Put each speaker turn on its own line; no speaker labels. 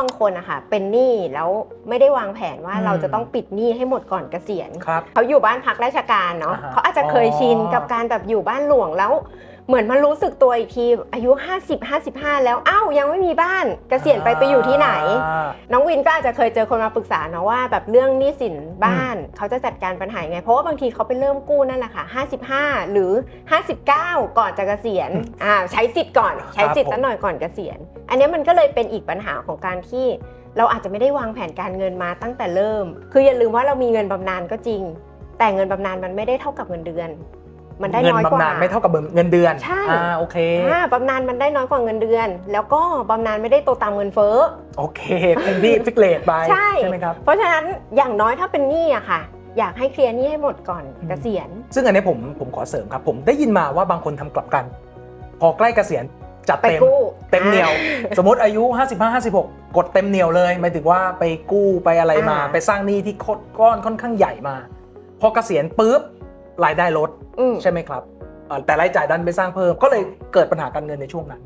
บางคนอะค่ะเป็นหนี้แล้วไม่ได้วางแผนว่า
อืม
เราจะต้องปิดหนี้ให้หมดก่อนเกษียณ
ครับ
เขาอยู่บ้านพักราชการเนาะ
อ่าฮะ
เขาอาจจะเคยชิน
อ๋อ
กับการแบบอยู่บ้านหลวงแล้ว เหมือนมารู้สึกตัวอีกทีอายุ 50 55 แล้วอ้าวยังไม่มีบ้านเกษียณไปไปอยู่ที่ไหน
อ่า
น้องวินก็อาจจะเคยเจอคนมาปรึกษาเนาะว่าแบบเรื่องหนี้สินบ้านเขาจะจัดการปัญหายังไง เพราะว่าบางทีเขาไปเริ่มกู้นั่นแหละค่ะ 55 หรือ 59 ก่อนจะเกษียณอ่าใช้สิทธิ์ก่อนใช้สิทธิ์
ผม
สักหน่อยก่อนเกษียณ อันเนี้ยมันก็เลยเป็นอีกปัญหาของการที่เราอาจจะไม่ได้วางแผนการเงินมาตั้งแต่เริ่ม คืออย่าลืมว่าเรามีเงินบำนาญก็จริง แต่เงินบำนาญมันไม่ได้เท่ากับเงินเดือน มันได้
เงิน
น้อยก
บำ
ว่า
นาญไม่เท่ากับเงินเดือน
ใช่
อ่าโอเค
อ่าบำนาญมันได้น้อยกว่าเงินเดือน แล้วก็บำนาญไม่ได้โตตามเงินเฟ้อ
โอเคเต็มที่ฟิกเลตไป
ใช่
ไหมครับ
เพราะฉะนั้นอย่างน้อยถ้าเป็นหนี้อะค่ะ อยากให้เคลียร์หนี้ให้หมดก่อน
อืม
เกษียณ
ซึ่งอันนี้ผมผมขอเสริมครับ ผมได้ยินมาว่าบางคนทำกลับกัน พอใกล้เกษียณจัด
ไป
เต็ม
กู้
เต็มเหนียว สมมติอายุ 55 56 กดเต็มเหนียวเลยหมายถึงว่าไปกู้ไปอะไรมา
อ่า
ไปสร้างหนี้ที่โคตรก้อนค่อนข้างใหญ่มา พอเกษียณปุ๊บ รายได้ลด
อืม
ใช่ไหมครับเอ่อแต่รายจ่ายดันไปสร้างเพิ่มก็เลยเกิดปัญหาการเงินในช่วงนั้น